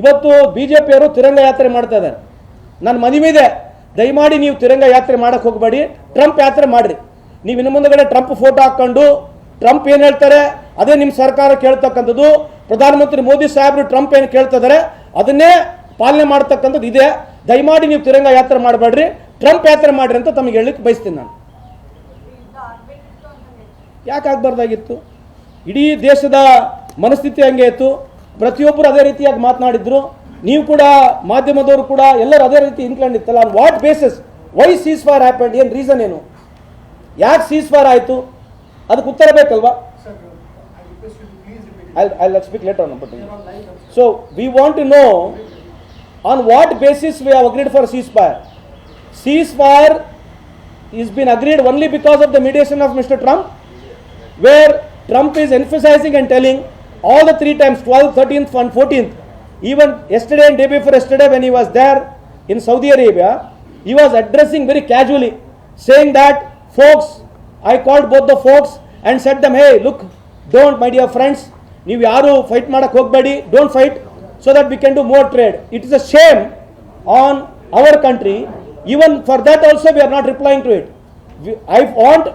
ಇವತ್ತು B J ಪಿಯವರು ತಿರಂಗ ಯಾತ್ರೆ ಮಾಡ್ತಾ ಇದ್ದಾರೆ. ನನ್ನ ಮನವಿ ಇದೆ, ದಯಮಾಡಿ ನೀವು ತಿರಂಗ ಯಾತ್ರೆ ಮಾಡಕ್ಕೆ ಹೋಗಬೇಡಿ, ಟ್ರಂಪ್ ಯಾತ್ರೆ ಮಾಡಿರಿ. ನೀವು ಇನ್ನು ಮುಂದೆಗಡೆ ಟ್ರಂಪ್ ಫೋಟೋ ಹಾಕ್ಕೊಂಡು, ಟ್ರಂಪ್ ಏನು ಹೇಳ್ತಾರೆ, ಅದೇ ನಿಮ್ಮ ಸರ್ಕಾರ ಕೇಳ್ತಕ್ಕಂಥದ್ದು. ಪ್ರಧಾನಮಂತ್ರಿ ಮೋದಿ ಸಾಹೇಬರು ಟ್ರಂಪ್ ಏನು ಕೇಳ್ತಾ ಇದ್ದಾರೆ, ಅದನ್ನೇ ಪಾಲನೆ ಮಾಡ್ತಕ್ಕಂಥದ್ದು ಇದೆ. ದಯಮಾಡಿ ನೀವು ತಿರಂಗ ಯಾತ್ರೆ ಮಾಡಬೇಡ್ರಿ, ಟ್ರಂಪ್ ಯಾತ್ರೆ ಮಾಡಿರಿ ಅಂತ ತಮಗೆ ಹೇಳಲಿಕ್ಕೆ ಬಯಸ್ತೀನಿ ನಾನು. ಯಾಕೆ ಆಗಬಾರ್ದಾಗಿತ್ತು? ಇಡೀ ದೇಶದ ಮನಸ್ಥಿತಿ ಹಂಗೆ ಇತ್ತು. ಪ್ರತಿಯೊಬ್ಬರು ಅದೇ ರೀತಿಯಾಗಿ ಮಾತನಾಡಿದ್ರು. ನೀವು ಕೂಡ, ಮಾಧ್ಯಮದವರು ಕೂಡ ಎಲ್ಲರೂ ಅದೇ ರೀತಿ ಇನ್ಕ್ಲೆಂಡ್ ಇತ್ತಲ್ಲ. On what basis why ceasefire happened ಏನು ರೀಸನ್ ಏನು? ಯಾಕೆ ಸೀಸ್ ಫೈರ್ ಆಯಿತು? ಅದಕ್ಕೆ ಉತ್ತರ ಬೇಕಲ್ವಾ? I I speak later so we want to know on what basis we have agreed for ceasefire ceasefire is been agreed only because of the mediation of mister Trump where Trump is emphasizing and telling the mediation of Mr. Trump, where Trump is emphasizing and telling all the three times 12th, 13th, and 14th. Even yesterday and day before yesterday, when he was there in Saudi Arabia, he was addressing very casually, saying that, folks, I called both the folks and said them, hey, look, don't, my dear friends, ನೀವು ಯಾರು fight ಮಾಡಕ್ಕೆ ಹೋಗಬೇಡಿ don't fight so that we can do more trade it is a shame on our country even for that also we are not replying to it I want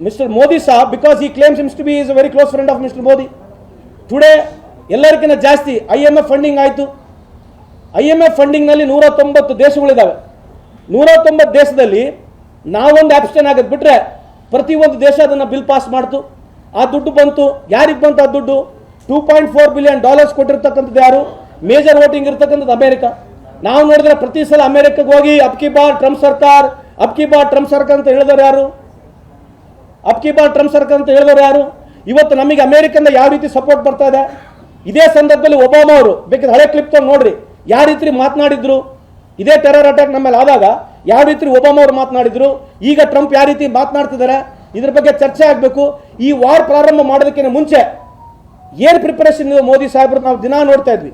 mister Modi saab because he claims himself to be is a very close friend of mister Modi today ಎಲ್ಲರಿಗಿಂತ ಜಾಸ್ತಿ I M F funding ಆಯಿತು. I M F ಫಂಡಿಂಗ್ನಲ್ಲಿ ನೂರ ತೊಂಬತ್ತು ದೇಶಗಳಿದ್ದಾವೆ ನೂರ ತೊಂಬತ್ತು ದೇಶದಲ್ಲಿ ನಾವೊಂದು ಆಪ್ಷನ್ ಆಗೋದು ಬಿಟ್ಟರೆ ಪ್ರತಿಯೊಂದು ದೇಶ ಅದನ್ನು ಬಿಲ್ ಪಾಸ್ ಮಾಡ್ತು. ಆ ದುಡ್ಡು ಬಂತು. ಯಾರಿಗೆ ಬಂತು ಆ ದುಡ್ಡು? Two point four billion dollars ಕೊಟ್ಟಿರ್ತಕ್ಕಂಥದ್ದು ಯಾರು? ಮೇಜರ್ ವೋಟಿಂಗ್ ಇರ್ತಕ್ಕಂಥದ್ದು ಅಮೆರಿಕ. ನಾವು ನೋಡಿದ್ರೆ ಪ್ರತಿ ಸಲ ಅಮೆರಿಕಕ್ಕೆ ಹೋಗಿ ಅಬ್ಕಿ ಬಾರ್, ಟ್ರಂಪ್ ಸರ್ಕಾರ ಅಬ್ಕಿ ಬಾರ್, ಟ್ರಂಪ್ ಸರ್ಕಾರ ಅಂತ ಹೇಳಿದವರು ಯಾರು? ಅಬ್ಕಿ ಬಾರ್, ಟ್ರಂಪ್ ಸರ್ಕಾರ ಅಂತ ಹೇಳಿದವರು ಯಾರು? ಇವತ್ತು ನಮಗೆ ಅಮೆರಿಕದಿಂದ ಯಾವ ರೀತಿ ಸಪೋರ್ಟ್ ಬರ್ತಾ ಇದೆ? ಇದೇ ಸಂದರ್ಭದಲ್ಲಿ ಒಬಾಮಾ ಅವರು, ಬೇಕಾದ್ರೆ ಹಳೆ ಕ್ಲಿಪ್ ತಗೊಂಡು ನೋಡ್ರಿ. ಯಾವ ರೀತಿ ಮಾತನಾಡಿದ್ರು? ಇದೇ ಟೆರರ್ ಅಟ್ಯಾಕ್ ನಮ್ಮ ಮೇಲೆ ಆದಾಗ ಯಾವ ರೀತಿ ಒಬಾಮಾ ಅವರು ಮಾತನಾಡಿದ್ರು? ಈಗ ಟ್ರಂಪ್ ಯಾವ ರೀತಿ ಮಾತನಾಡ್ತಿದ್ದಾರೆ? ಇದ್ರ ಬಗ್ಗೆ ಚರ್ಚೆ ಆಗಬೇಕು. ಈ ವಾರ್ ಪ್ರಾರಂಭ ಮಾಡೋದಕ್ಕಿಂತ ಮುಂಚೆ ಏನು ಪ್ರಿಪರೇಷನ್ ಮೋದಿ ಸಾಹೇಬ್ರು? ನಾವು ದಿನ ನೋಡ್ತಾ ಇದ್ವಿ.